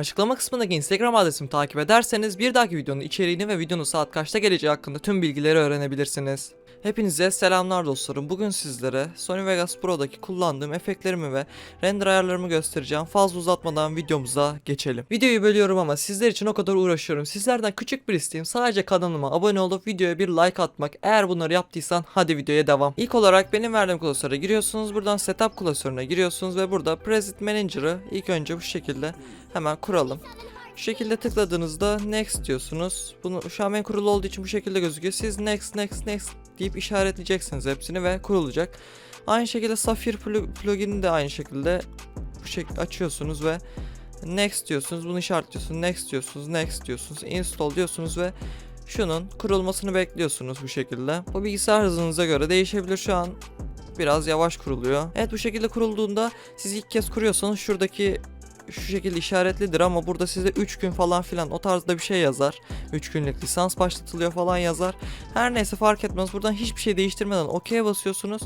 Açıklama kısmındaki Instagram adresimi takip ederseniz bir dahaki videonun içeriğini ve videonun saat kaçta geleceği hakkında tüm bilgileri öğrenebilirsiniz. Hepinize selamlar dostlarım. Bugün sizlere Sony Vegas Pro'daki kullandığım efektlerimi ve render ayarlarımı göstereceğim. Fazla uzatmadan videomuza geçelim. Videoyu bölüyorum ama sizler için o kadar uğraşıyorum. Sizlerden küçük bir isteğim sadece kanalıma abone olup videoya bir like atmak. Eğer bunları yaptıysan hadi videoya devam. İlk olarak benim verdiğim klasöre giriyorsunuz. Buradan setup klasörüne giriyorsunuz ve burada Preset Manager'ı ilk önce bu şekilde hemen kuralım. Şu şekilde tıkladığınızda next diyorsunuz. Bunu şu an kurulu olduğu için bu şekilde gözüküyor. Siz next next next deyip işaretleyeceksiniz hepsini ve kurulacak. Aynı şekilde plu- plugin'i de aynı şekilde bu şekilde açıyorsunuz ve next diyorsunuz. Bunu işaretliyorsunuz. Next diyorsunuz. Next diyorsunuz. Install diyorsunuz ve şunun kurulmasını bekliyorsunuz bu şekilde. Bu bilgisayar hızınıza göre değişebilir şu an. Biraz yavaş kuruluyor. Evet bu şekilde kurulduğunda siz ilk kez kuruyorsanız şuradaki şu şekilde işaretlidir ama burada size 3 gün falan filan o tarzda bir şey yazar. 3 günlük lisans başlatılıyor falan yazar. Her neyse fark etmez. Buradan hiçbir şey değiştirmeden OK'ye basıyorsunuz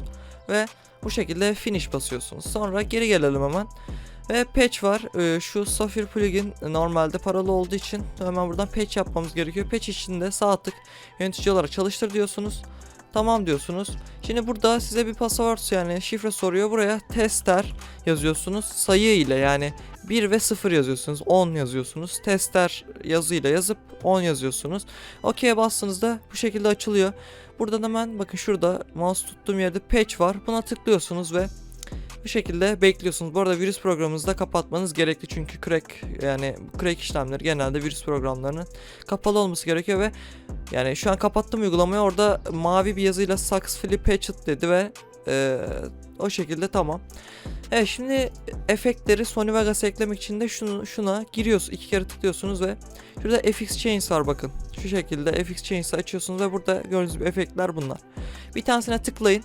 ve bu şekilde finish basıyorsunuz. Sonra geri gelelim hemen. Ve patch var. Ee, şu Sapphire plugin normalde paralı olduğu için hemen buradan patch yapmamız gerekiyor. Patch içinde sağ tık yönetici olarak çalıştır diyorsunuz. Tamam diyorsunuz. Şimdi burada size bir password yani şifre soruyor. Buraya tester yazıyorsunuz. Sayı ile yani 1 ve 0 yazıyorsunuz. 10 yazıyorsunuz. Tester yazıyla yazıp 10 yazıyorsunuz. OK'ye bastığınızda bu şekilde açılıyor. Buradan hemen bakın şurada mouse tuttuğum yerde patch var. Buna tıklıyorsunuz ve bu şekilde bekliyorsunuz. Bu arada virüs programınızı da kapatmanız gerekli çünkü crack yani crack işlemleri genelde virüs programlarının kapalı olması gerekiyor ve yani şu an kapattım uygulamayı orada mavi bir yazıyla successfully patched dedi ve eee, o şekilde tamam. Evet şimdi efektleri Sony Vegas eklemek için de şunu, şuna giriyorsunuz. iki kere tıklıyorsunuz ve şurada FX Chains var bakın. Şu şekilde FX Chains'i açıyorsunuz ve burada gördüğünüz gibi efektler bunlar. Bir tanesine tıklayın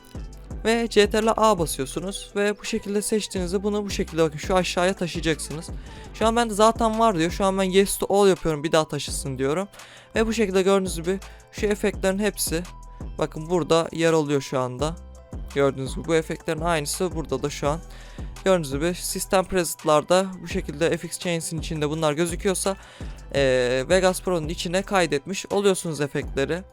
ve CTRL A basıyorsunuz ve bu şekilde seçtiğinizde bunu bu şekilde bakın şu aşağıya taşıyacaksınız. Şu an bende zaten var diyor. Şu an ben yes to all yapıyorum bir daha taşısın diyorum. Ve bu şekilde gördüğünüz gibi şu efektlerin hepsi bakın burada yer alıyor şu anda. Gördüğünüz gibi bu efektlerin aynısı burada da şu an. Gördüğünüz gibi sistem preset'larda bu şekilde FX Chains'in içinde bunlar gözüküyorsa eee, Vegas Pro'nun içine kaydetmiş oluyorsunuz efektleri.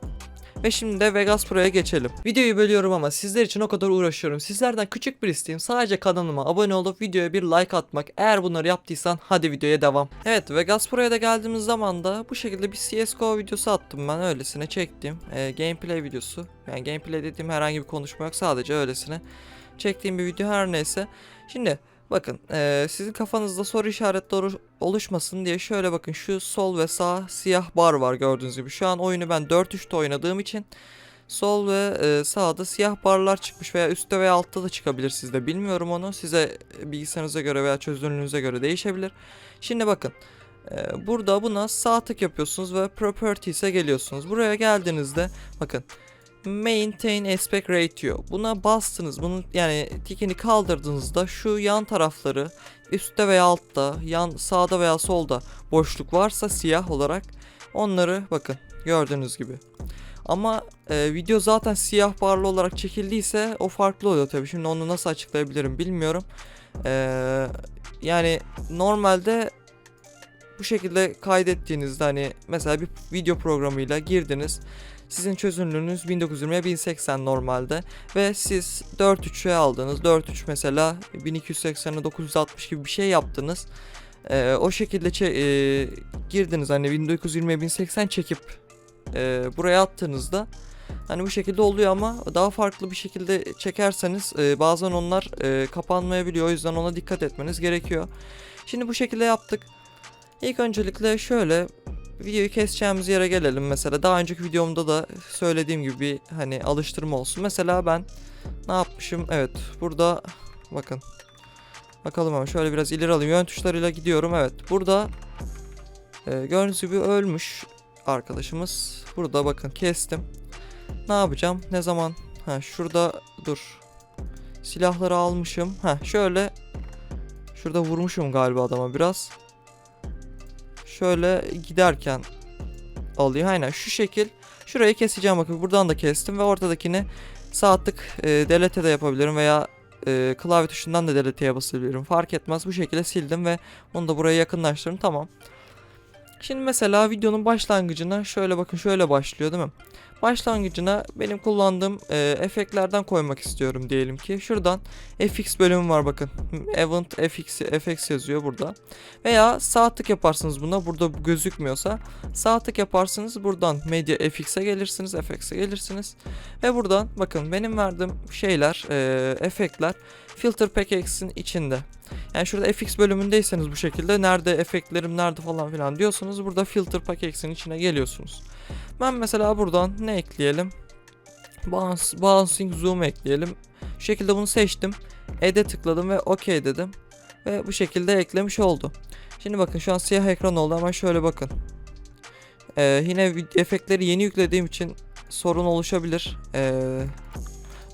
Ve şimdi de Vegas Pro'ya geçelim. Videoyu bölüyorum ama sizler için o kadar uğraşıyorum. Sizlerden küçük bir isteğim sadece kanalıma abone olup videoya bir like atmak. Eğer bunları yaptıysan hadi videoya devam. Evet Vegas Pro'ya da geldiğimiz zaman da bu şekilde bir CSGO videosu attım ben öylesine çektim. Ee, gameplay videosu. Yani gameplay dediğim herhangi bir konuşma yok sadece öylesine çektiğim bir video her neyse. Şimdi bakın eee, sizin kafanızda soru işaretleri oluş- oluşmasın diye şöyle bakın şu sol ve sağ siyah bar var gördüğünüz gibi. Şu an oyunu ben 4-3'te oynadığım için sol ve eee, sağda siyah barlar çıkmış veya üstte veya altta da çıkabilir sizde bilmiyorum onu. Size e, bilgisayarınıza göre veya çözünürlüğünüze göre değişebilir. Şimdi bakın eee, burada buna sağ tık yapıyorsunuz ve properties'e geliyorsunuz. Buraya geldiğinizde bakın maintain aspect ratio. Buna bastınız. Bunun yani tikini kaldırdığınızda şu yan tarafları üstte veya altta, yan sağda veya solda boşluk varsa siyah olarak onları bakın gördüğünüz gibi. Ama e, video zaten siyah barlı olarak çekildiyse o farklı oluyor tabii. Şimdi onu nasıl açıklayabilirim bilmiyorum. E, yani normalde bu şekilde kaydettiğinizde hani mesela bir video programıyla girdiniz. Sizin çözünürlüğünüz 1920'ye 1080 normalde ve siz 4.3'e aldınız. 4.3 mesela 1280'e 960 gibi bir şey yaptınız. Ee, o şekilde e, girdiniz hani 1920'ye 1080 çekip e, buraya attığınızda hani bu şekilde oluyor ama daha farklı bir şekilde çekerseniz e, bazen onlar e, kapanmayabiliyor. O yüzden ona dikkat etmeniz gerekiyor. Şimdi bu şekilde yaptık. İlk öncelikle şöyle keseceğimiz yere gelelim mesela. Daha önceki videomda da söylediğim gibi bir hani alıştırma olsun. Mesela ben ne yapmışım? Evet burada bakın. Bakalım ama şöyle biraz ileri alayım. Yön tuşlarıyla gidiyorum. Evet burada e, gördüğünüz gibi ölmüş arkadaşımız. Burada bakın kestim. Ne yapacağım? Ne zaman? Ha şurada dur. Silahları almışım. Ha şöyle şurada vurmuşum galiba adama biraz şöyle giderken alıyor. Aynen şu şekil. Şurayı keseceğim bakın. Buradan da kestim ve ortadakini sağ tık e, delete de yapabilirim veya e, klavye tuşundan da delete'ye basabilirim. Fark etmez. Bu şekilde sildim ve onu da buraya yakınlaştırdım. Tamam. Şimdi mesela videonun başlangıcına şöyle bakın şöyle başlıyor değil mi? Başlangıcına benim kullandığım e, efektlerden koymak istiyorum diyelim ki. Şuradan FX bölümü var bakın. Event FX, FX yazıyor burada. Veya sağ tık yaparsınız buna. Burada gözükmüyorsa sağ tık yaparsınız. Buradan Media FX'e gelirsiniz. FX'e gelirsiniz. Ve buradan bakın benim verdiğim şeyler, e, efektler Filter Packx'in içinde. Yani şurada FX bölümündeyseniz bu şekilde nerede efektlerim nerede falan filan diyorsanız burada Filter Packx'in içine geliyorsunuz. Ben mesela buradan ne ekleyelim? Bounce, bouncing Zoom ekleyelim. Şu şekilde bunu seçtim. Add'e tıkladım ve OK dedim. Ve bu şekilde eklemiş oldu. Şimdi bakın şu an siyah ekran oldu ama şöyle bakın. Ee, yine efektleri yeni yüklediğim için sorun oluşabilir. Ee,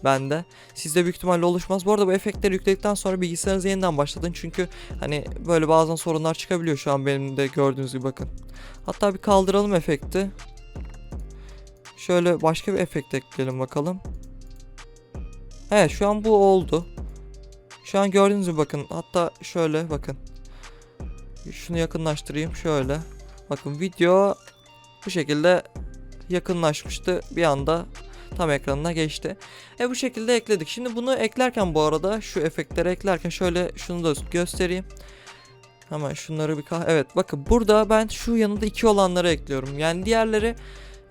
bende. Sizde büyük ihtimalle oluşmaz. Bu arada bu efektleri yükledikten sonra bilgisayarınızı yeniden başlatın. Çünkü hani böyle bazen sorunlar çıkabiliyor şu an benim de gördüğünüz gibi bakın. Hatta bir kaldıralım efekti. Şöyle başka bir efekt ekleyelim bakalım. Evet şu an bu oldu. Şu an gördüğünüz gibi bakın. Hatta şöyle bakın. Şunu yakınlaştırayım şöyle. Bakın video bu şekilde yakınlaşmıştı. Bir anda tam ekranına geçti. E bu şekilde ekledik. Şimdi bunu eklerken bu arada şu efektleri eklerken şöyle şunu da göstereyim. Hemen şunları bir kah evet bakın burada ben şu yanında iki olanları ekliyorum. Yani diğerleri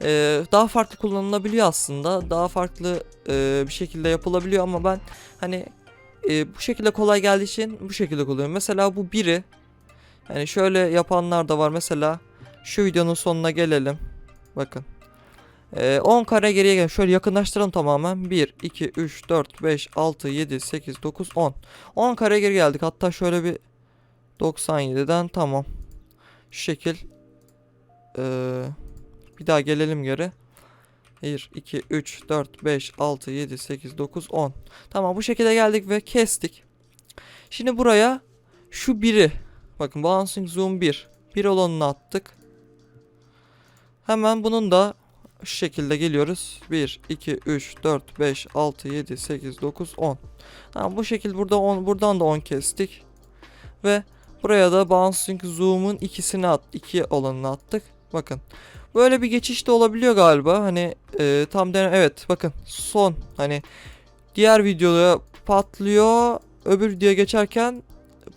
e, daha farklı kullanılabiliyor aslında. Daha farklı e, bir şekilde yapılabiliyor ama ben hani e, bu şekilde kolay geldiği için bu şekilde kullanıyorum. Mesela bu biri yani şöyle yapanlar da var. Mesela şu videonun sonuna gelelim. Bakın. Ee, 10 kare geriye gel. Şöyle yakınlaştıralım tamamen. 1, 2, 3, 4, 5, 6, 7, 8, 9, 10. 10 kare geri geldik. Hatta şöyle bir 97'den tamam. Şu şekil. Ee, bir daha gelelim geri. 1, 2, 3, 4, 5, 6, 7, 8, 9, 10. Tamam bu şekilde geldik ve kestik. Şimdi buraya şu biri. Bakın balancing zoom 1. 1 olanını attık. Hemen bunun da şu şekilde geliyoruz. 1, 2, 3, 4, 5, 6, 7, 8, 9, 10. Tamam bu şekilde burada 10, buradan da 10 kestik. Ve buraya da bouncing zoom'un ikisini at, 2 olanını attık. Bakın. Böyle bir geçiş de olabiliyor galiba. Hani e, tam den evet bakın son hani diğer videoya patlıyor. Öbür videoya geçerken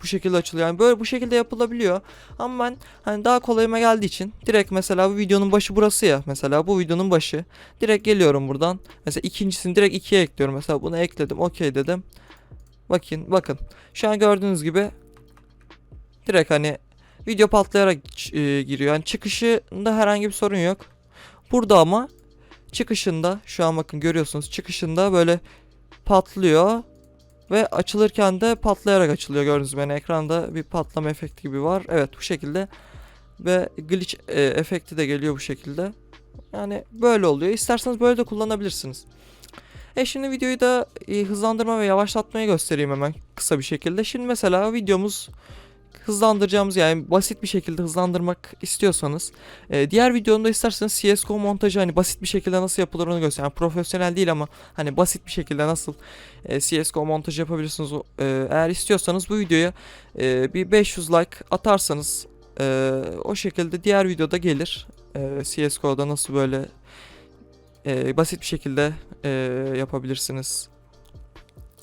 bu şekilde açılıyor. Yani böyle bu şekilde yapılabiliyor. Ama ben hani daha kolayıma geldiği için direkt mesela bu videonun başı burası ya. Mesela bu videonun başı. Direkt geliyorum buradan. Mesela ikincisini direkt ikiye ekliyorum. Mesela bunu ekledim. Okey dedim. Bakın bakın. Şu an gördüğünüz gibi direkt hani video patlayarak e, giriyor. Yani çıkışında herhangi bir sorun yok. Burada ama çıkışında şu an bakın görüyorsunuz çıkışında böyle patlıyor ve açılırken de patlayarak açılıyor gördüğünüz gibi. Yani ekranda bir patlama efekti gibi var. Evet bu şekilde ve glitch e, efekti de geliyor bu şekilde. Yani böyle oluyor. İsterseniz böyle de kullanabilirsiniz. E şimdi videoyu da e, hızlandırma ve yavaşlatmayı göstereyim hemen kısa bir şekilde. Şimdi mesela videomuz hızlandıracağımız yani basit bir şekilde hızlandırmak istiyorsanız e, diğer videomda isterseniz CSGO montajı hani basit bir şekilde nasıl yapılır onu göster. Yani profesyonel değil ama hani basit bir şekilde nasıl e, CSGO montajı yapabilirsiniz e, eğer istiyorsanız bu videoya e, bir 500 like atarsanız e, o şekilde diğer videoda gelir. E, CSGO'da nasıl böyle e, basit bir şekilde e, yapabilirsiniz.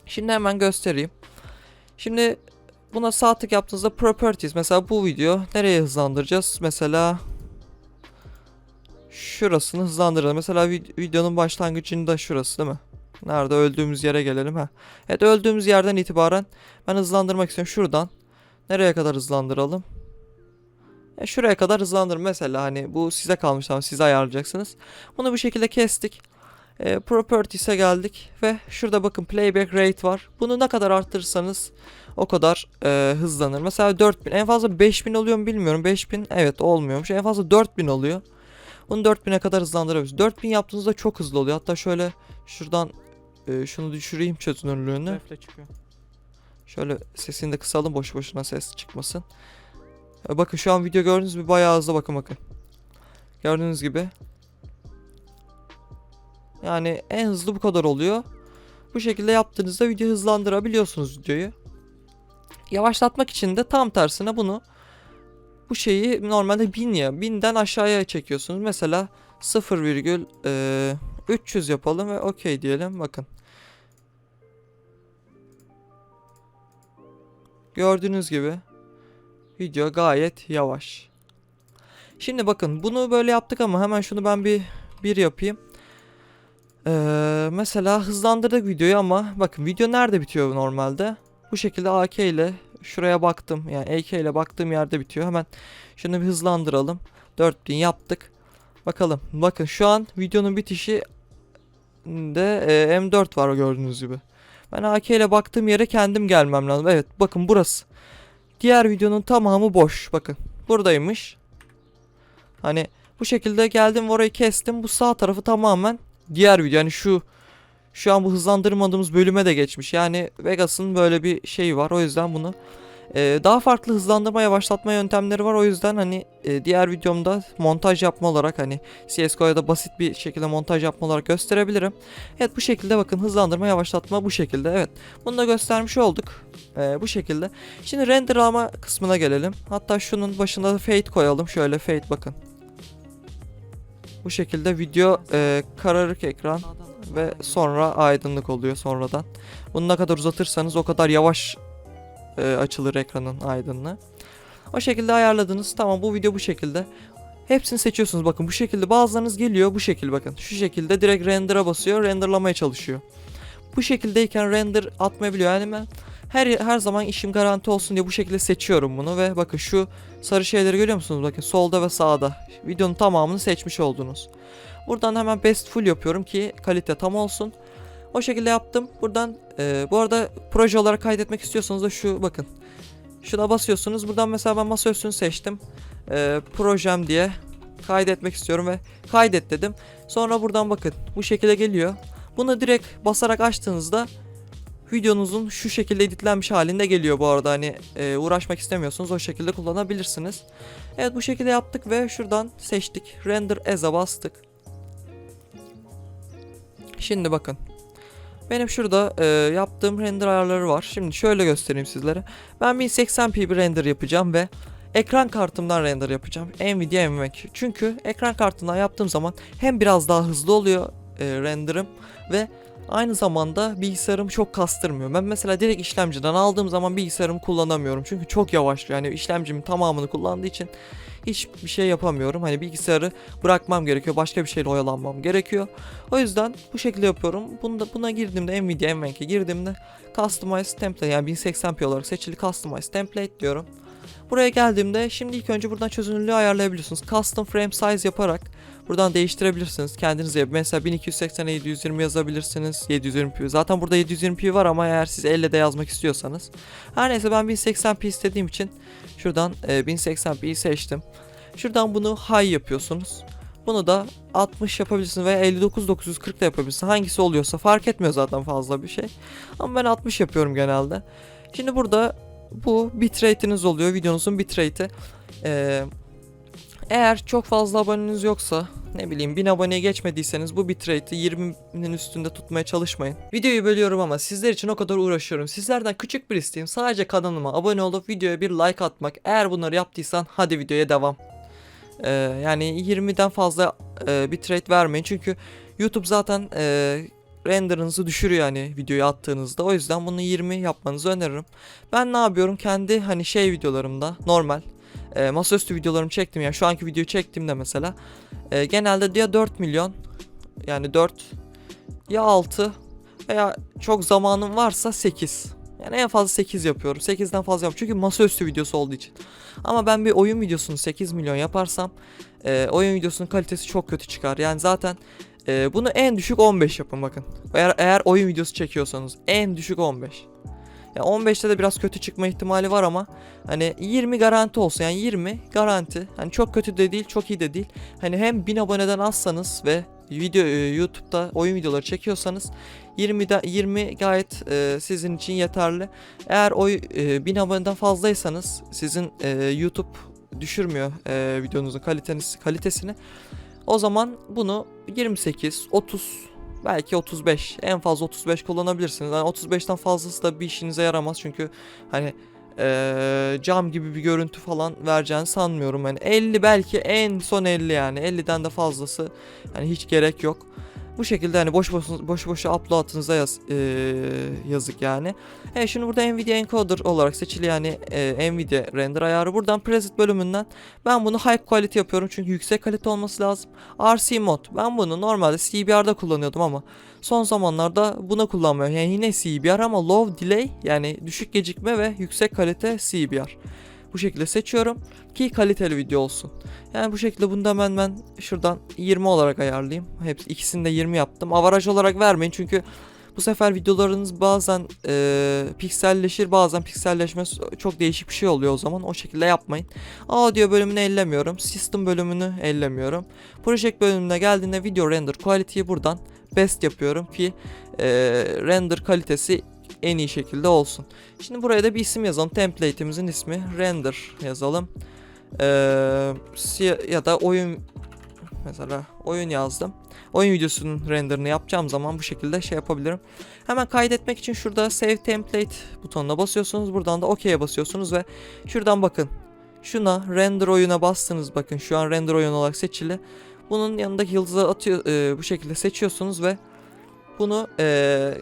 Şimdi hemen göstereyim. Şimdi buna sağ tık yaptığınızda properties mesela bu video nereye hızlandıracağız? Mesela şurasını hızlandıralım. Mesela vid- videonun başlangıcında şurası değil mi? Nerede öldüğümüz yere gelelim ha. Evet öldüğümüz yerden itibaren ben hızlandırmak istiyorum şuradan. Nereye kadar hızlandıralım? E şuraya kadar hızlandır mesela hani bu size kalmış ama siz ayarlayacaksınız. Bunu bu şekilde kestik. E, Properties'e geldik ve şurada bakın playback rate var. Bunu ne kadar arttırırsanız o kadar e, hızlanır. Mesela 4000 en fazla 5000 oluyor mu bilmiyorum. 5000 evet olmuyormuş. En fazla 4000 oluyor. Bunu 4000'e kadar hızlandırabiliriz. 4000 yaptığınızda çok hızlı oluyor. Hatta şöyle şuradan e, şunu düşüreyim çözünürlüğünü. Şöyle sesini de kısalım boş boşuna ses çıkmasın. E, bakın şu an video gördüğünüz gibi bayağı hızlı bakın bakın. Gördüğünüz gibi. Yani en hızlı bu kadar oluyor. Bu şekilde yaptığınızda video hızlandırabiliyorsunuz videoyu. Yavaşlatmak için de tam tersine bunu bu şeyi normalde 1000 ya 1000'den aşağıya çekiyorsunuz. Mesela 0,300 yapalım ve okey diyelim. Bakın. Gördüğünüz gibi video gayet yavaş. Şimdi bakın bunu böyle yaptık ama hemen şunu ben bir bir yapayım. Ee, mesela hızlandırdık videoyu ama bakın video nerede bitiyor normalde? Bu şekilde AK ile şuraya baktım. Yani AK ile baktığım yerde bitiyor. Hemen şunu bir hızlandıralım. 4000 yaptık. Bakalım. Bakın şu an videonun bitişi de e, M4 var gördüğünüz gibi. Ben AK ile baktığım yere kendim gelmem lazım. Evet bakın burası. Diğer videonun tamamı boş. Bakın buradaymış. Hani bu şekilde geldim orayı kestim. Bu sağ tarafı tamamen diğer video. Yani şu şu an bu hızlandırmadığımız bölüme de geçmiş. Yani Vegas'ın böyle bir şeyi var. O yüzden bunu e, daha farklı hızlandırma yavaşlatma yöntemleri var. O yüzden hani e, diğer videomda montaj yapma olarak hani CSGO'ya da basit bir şekilde montaj yapma olarak gösterebilirim. Evet bu şekilde bakın hızlandırma yavaşlatma bu şekilde. Evet bunu da göstermiş olduk. E, bu şekilde. Şimdi renderlama kısmına gelelim. Hatta şunun başında da fade koyalım. Şöyle fade bakın. Bu şekilde video e, kararık ekran ve sonra aydınlık oluyor sonradan. Bunu ne kadar uzatırsanız o kadar yavaş e, açılır ekranın aydınlığı. O şekilde ayarladınız. Tamam bu video bu şekilde. Hepsini seçiyorsunuz. Bakın bu şekilde bazılarınız geliyor bu şekilde bakın. Şu şekilde direkt render'a basıyor. Renderlamaya çalışıyor. Bu şekildeyken render atmayabiliyor. Yani ben her her zaman işim garanti olsun diye bu şekilde seçiyorum bunu ve bakın şu sarı şeyleri görüyor musunuz? Bakın solda ve sağda. Videonun tamamını seçmiş oldunuz. Buradan hemen best full yapıyorum ki kalite tam olsun. O şekilde yaptım. Buradan e, bu arada proje olarak kaydetmek istiyorsanız da şu bakın. Şuna basıyorsunuz. Buradan mesela ben masaüstünü seçtim. E, projem diye kaydetmek istiyorum ve kaydet dedim. Sonra buradan bakın bu şekilde geliyor. Bunu direkt basarak açtığınızda videonuzun şu şekilde editlenmiş halinde geliyor bu arada hani e, uğraşmak istemiyorsunuz o şekilde kullanabilirsiniz. Evet bu şekilde yaptık ve şuradan seçtik. Render as'a bastık. Şimdi bakın. Benim şurada e, yaptığım render ayarları var. Şimdi şöyle göstereyim sizlere. Ben 1080p bir render yapacağım ve ekran kartımdan render yapacağım. Nvidia NVMe. Çünkü ekran kartından yaptığım zaman hem biraz daha hızlı oluyor e, renderım ve aynı zamanda bilgisayarım çok kastırmıyor. Ben mesela direkt işlemciden aldığım zaman bilgisayarımı kullanamıyorum. Çünkü çok yavaş. Yani işlemcimin tamamını kullandığı için hiçbir şey yapamıyorum. Hani bilgisayarı bırakmam gerekiyor. Başka bir şeyle oyalanmam gerekiyor. O yüzden bu şekilde yapıyorum. Bunda, buna girdiğimde Nvidia NVMe'ye girdiğimde Customize Template yani 1080p olarak seçili Customize Template diyorum. Buraya geldiğimde şimdi ilk önce buradan çözünürlüğü ayarlayabiliyorsunuz. Custom Frame Size yaparak buradan değiştirebilirsiniz. Kendiniz yap. Mesela 1280'e 720 yazabilirsiniz. 720p. Zaten burada 720p var ama eğer siz elle de yazmak istiyorsanız. Her neyse ben 1080p istediğim için şuradan e, 1080p'yi seçtim. Şuradan bunu high yapıyorsunuz. Bunu da 60 yapabilirsiniz veya 59 940 da yapabilirsiniz. Hangisi oluyorsa fark etmiyor zaten fazla bir şey. Ama ben 60 yapıyorum genelde. Şimdi burada bu bitrate'iniz oluyor. Videonuzun bitrate'i. Ee, eğer çok fazla aboneniz yoksa ne bileyim 1000 aboneye geçmediyseniz bu bitrate'i 20'nin üstünde tutmaya çalışmayın. Videoyu bölüyorum ama sizler için o kadar uğraşıyorum. Sizlerden küçük bir isteğim sadece kanalıma abone olup videoya bir like atmak. Eğer bunları yaptıysan hadi videoya devam. Ee, yani 20'den fazla e, bitrate vermeyin çünkü YouTube zaten e, renderınızı düşürüyor yani videoyu attığınızda. O yüzden bunu 20 yapmanızı öneririm. Ben ne yapıyorum? Kendi hani şey videolarımda normal e, masaüstü videolarımı çektim yani şu anki videoyu çektiğimde mesela e, genelde ya 4 milyon yani 4 ya 6 veya çok zamanım varsa 8. Yani en fazla 8 yapıyorum. 8'den fazla yapıyorum. Çünkü masaüstü videosu olduğu için. Ama ben bir oyun videosunu 8 milyon yaparsam e, oyun videosunun kalitesi çok kötü çıkar. Yani zaten e, bunu en düşük 15 yapın bakın. Eğer, eğer oyun videosu çekiyorsanız en düşük 15. Ya 15'te de biraz kötü çıkma ihtimali var ama hani 20 garanti olsun yani 20 garanti. Hani çok kötü de değil, çok iyi de değil. Hani hem 1000 aboneden azsanız ve video e, YouTube'da oyun videoları çekiyorsanız 20'de 20 gayet e, sizin için yeterli. Eğer o e, 1000 aboneden fazlaysanız sizin e, YouTube düşürmüyor e, videonuzun kaliteniz kalitesini. O zaman bunu 28, 30 belki 35 en fazla 35 kullanabilirsiniz. Yani 35'ten fazlası da bir işinize yaramaz çünkü hani eee, cam gibi bir görüntü falan vereceğini sanmıyorum. Yani 50 belki en son 50 yani 50'den de fazlası hani hiç gerek yok. Bu şekilde hani boş boş boş boşa upload'ınıza yaz, eee, yazık yani. Evet şimdi burada Nvidia encoder olarak seçili yani eee, Nvidia render ayarı. Buradan preset bölümünden ben bunu high quality yapıyorum çünkü yüksek kalite olması lazım. RC mod ben bunu normalde CBR'da kullanıyordum ama son zamanlarda buna kullanmıyorum. Yani yine CBR ama low delay yani düşük gecikme ve yüksek kalite CBR. Bu şekilde seçiyorum ki kaliteli video olsun. Yani bu şekilde bunu da hemen ben şuradan 20 olarak ayarlayayım. Hepsi ikisini de 20 yaptım. Avaraj olarak vermeyin çünkü bu sefer videolarınız bazen e, pikselleşir bazen pikselleşmez çok değişik bir şey oluyor o zaman o şekilde yapmayın. Audio bölümünü ellemiyorum. System bölümünü ellemiyorum. Project bölümüne geldiğinde video render quality'yi buradan best yapıyorum ki e, render kalitesi en iyi şekilde olsun. Şimdi buraya da bir isim yazalım. Template'imizin ismi render yazalım. Ee, ya da oyun mesela oyun yazdım. Oyun videosunun renderini yapacağım zaman bu şekilde şey yapabilirim. Hemen kaydetmek için şurada save template butonuna basıyorsunuz. Buradan da OK'ye basıyorsunuz ve şuradan bakın. Şuna render oyuna bastınız bakın şu an render oyun olarak seçili. Bunun yanındaki yıldızı atıyor e, bu şekilde seçiyorsunuz ve bunu e,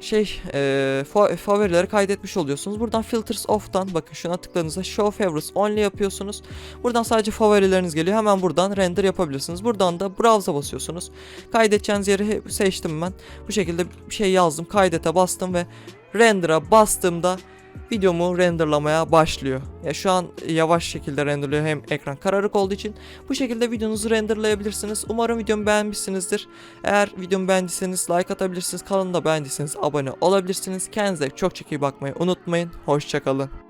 şey e, fa- favorileri kaydetmiş oluyorsunuz. Buradan filters off'tan bakın şuna tıkladığınızda show favorites only yapıyorsunuz. Buradan sadece favorileriniz geliyor. Hemen buradan render yapabilirsiniz. Buradan da browse'a basıyorsunuz. Kaydedeceğiniz yeri seçtim ben. Bu şekilde şey yazdım. Kaydete bastım ve render'a bastığımda videomu renderlamaya başlıyor. Ya şu an yavaş şekilde renderlıyor hem ekran kararık olduğu için bu şekilde videonuzu renderlayabilirsiniz. Umarım videomu beğenmişsinizdir. Eğer videomu beğendiyseniz like atabilirsiniz. Kanalımda beğendiyseniz abone olabilirsiniz. Kendinize çok çok iyi bakmayı unutmayın. Hoşçakalın.